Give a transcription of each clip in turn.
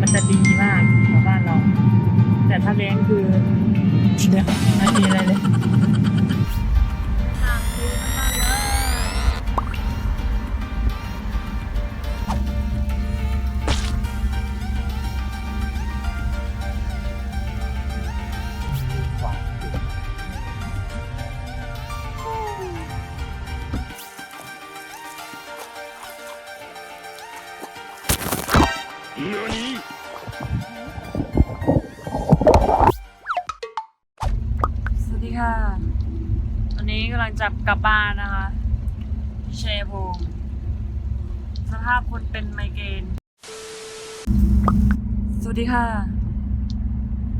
มันจะดีมากของบ้านเรา แต่ถ้าเลี้ยงคือเดี๋ยวไม่มีอะไรเลยท จะกลับบ้านนะคะที่ชัยภูมิสภาพคนเป็นไมเกรนสวัสดีค่ะ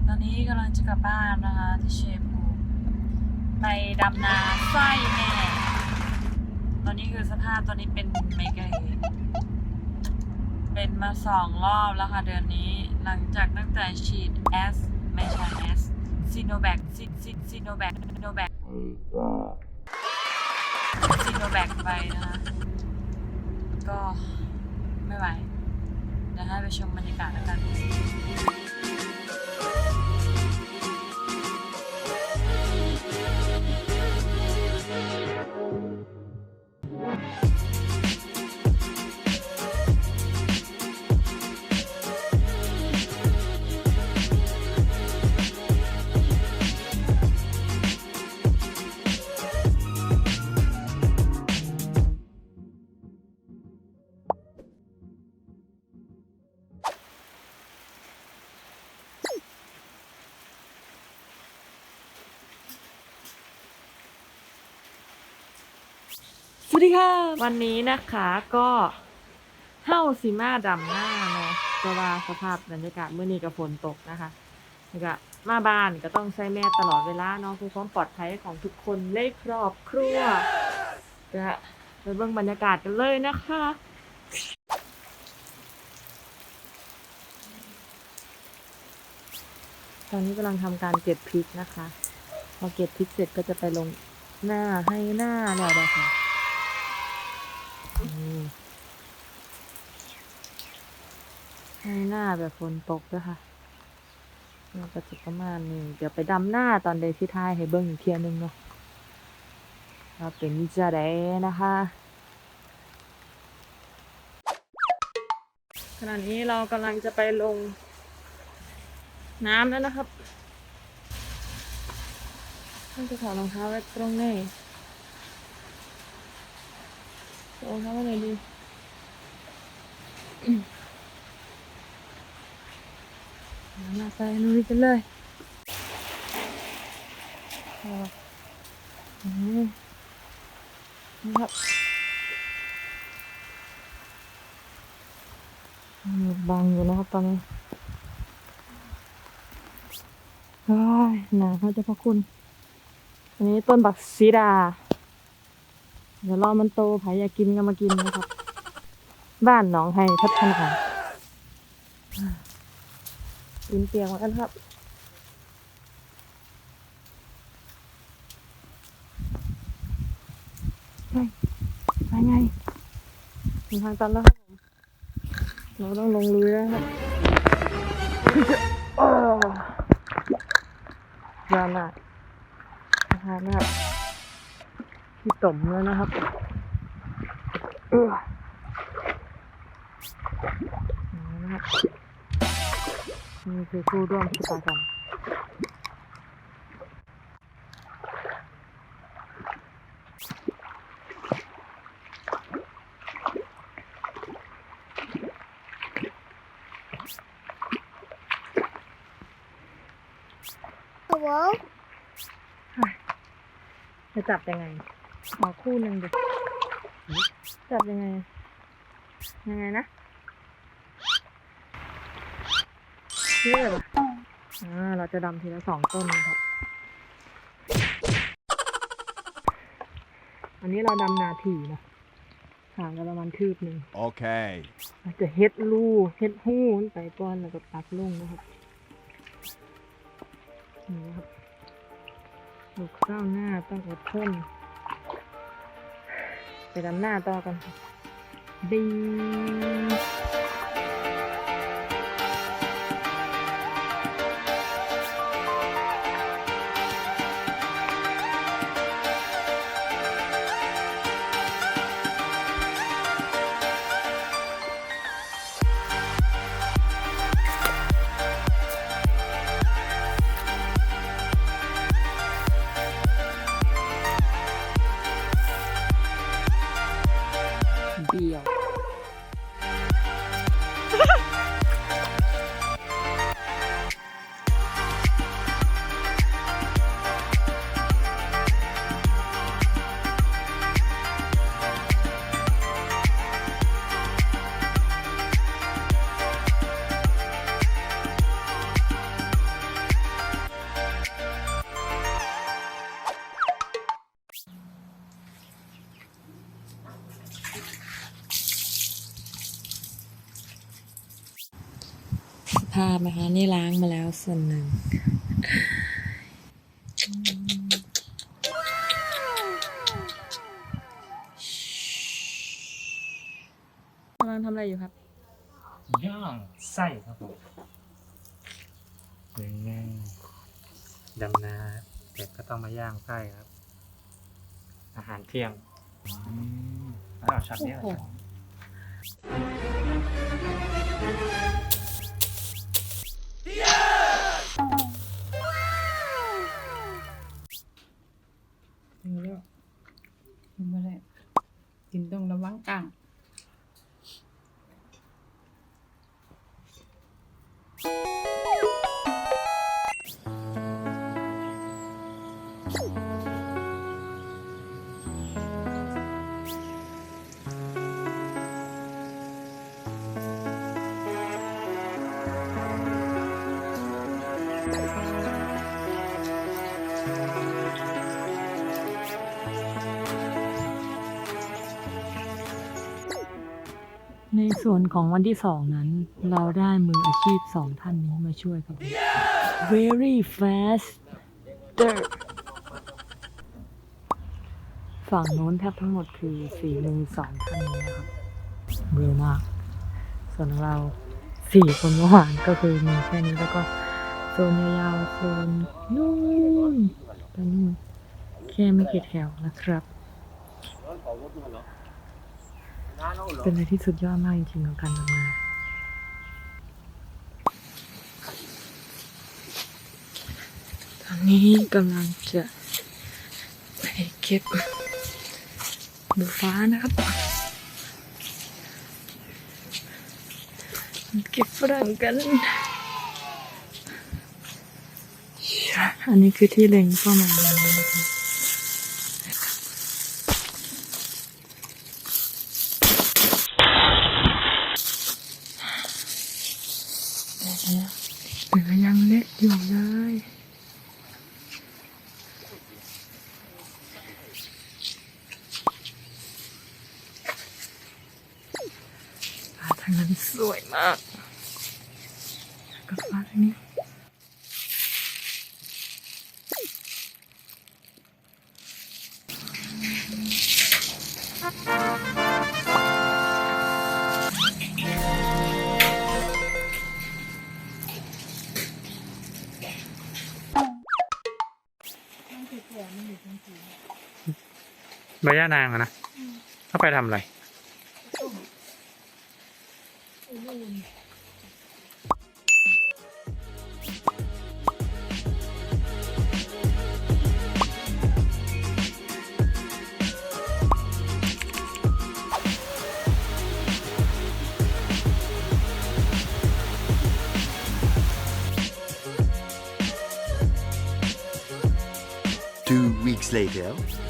ตอนนี้กำลังจะกลับบ้านนะคะ ที่เชยภูมิไปดำนาไส้แม่ตอนนี้คือสภาพตอนนี้เป็นไมเกรนเป็นมาสองรอบแล้วค่ะเดือนนี้ หลังจากตั้งแต่ฉีดแอสไม่ใช่แอสซีโนแบคซิซิซีโนแบคซีโนแบค ซีโนแบกไปนะคะก็ไม่ไหวเดี๋ยวให้ไปชมบรรยากาศแล้วกัน วัสดีค่ะ วันนี้นะคะก็เฮ้าสีมาดำหน้าเนาะเพราะว่าสภาพบรรยากาศเมื่อนี้กับฝนตกนะคะแล้วก็มาบ้านก็ต้องใช้แม่ตลอดเวลาเนาะเพื่อความปลอดภัยของทุกคนในครอบครัวจะไปเบิ่งบรรยากาศกันเลยนะคะตอนนี้กำลังทำการเก็บพริกนะคะ พอเก็บพริกเสร็จก็จะไปลงหน้าให้หน้าแล้วนะคะอืม ให้หน้าแบบฝนตกด้วยค่ะเราก็จะประมาณนี้ เดี๋ยวไปดำหน้าตอนเดที่ท้ายให้เบิ้งอีกเทียนึงเนาะเราเป็นจะได้นะคะขณะนี้เรากำลังจะไปลงน้ำแล้วนะครับต้องจะถอดรองเท้าไว้ตรงนี้รองเท้าไว้ไหนดี มาใส่ลุยกันเลยอาอืมนี่ครับมีบังอยู่นะครับตอนนี้โอ้ยหนาเขาจะพระคุณ อันนี้ต้นบักซีดา เดี๋ยวรอมันโตใครอยากกินก็มากินนะครับ บ้านหนองไฮพัฒนา กินเตียงไว้กันครับไปไปไงถึงทางตันแล้วครับผมเราต้องลงลุยแล้วครับอ้าวยอมมากนะคะนะครับพี่ต๋มแล้วนะครับเออนี่นะครับ นี่คือผู้ร่วมชะตากรรมจะจับยังไงขอคู่หนึ่งดิจับยังไง ยังไงนะ เชื่อเหรออ่าเราจะดำทีละสองต้นนะครับ อันนี้เราดำนาทีนะห่างกันประมาณคืบหนึ่ง Okay. อาจจะเฮ็ดลูเฮ็ดหู้มันไปก่อนแล้วก็ปักลงนะครับนี่นะครับลูกข้าวหน้าต้องอดทนไปดำหน้าต่อกันค่ะบิาพนะคะ นี่ล้างมาแล้วส่วนหนึ่ง กำลังทำอะไรอยู่ครับ ย่างไส้ครับผมง่ายๆดำนาเสร็จก็ต้องมาย่างไส้ครับ อาหารเที่ยงอืมแล้วเอาช็อตนี้โอ้โหถึ ง ในส่วนของวันที่สองนั้น เราได้มืออาชีพสองท่านนี้มาช่วยครับ very fast ฝั่งโน้นแทบทั้งหมดคือสี่หนึ่งสองท่านนี้นะครับเร็วมาก ส่วนเราสี่คนเมื่อวานก็คือมีแค่นี้แล้วก็โซนยาวๆโซนนู่นไปนู่นแค่ไม่กี่แถวนะครับ เป็นอะไรที่สุดยอดมากจริงๆของการทำงานตอนนี้กำลังจะไปเก็บบูฟ้านะครับ เก็บฝรั่งกัน อันนี้คือที่เล็งเป้ามายนะครับ เหลือยังเล็กอยู่เลยฟ้าทางนั้นสวยมา กแล้วก็ฟ้าทางนี้ใบย่านางอะนะเขาไปทำอะไร Later.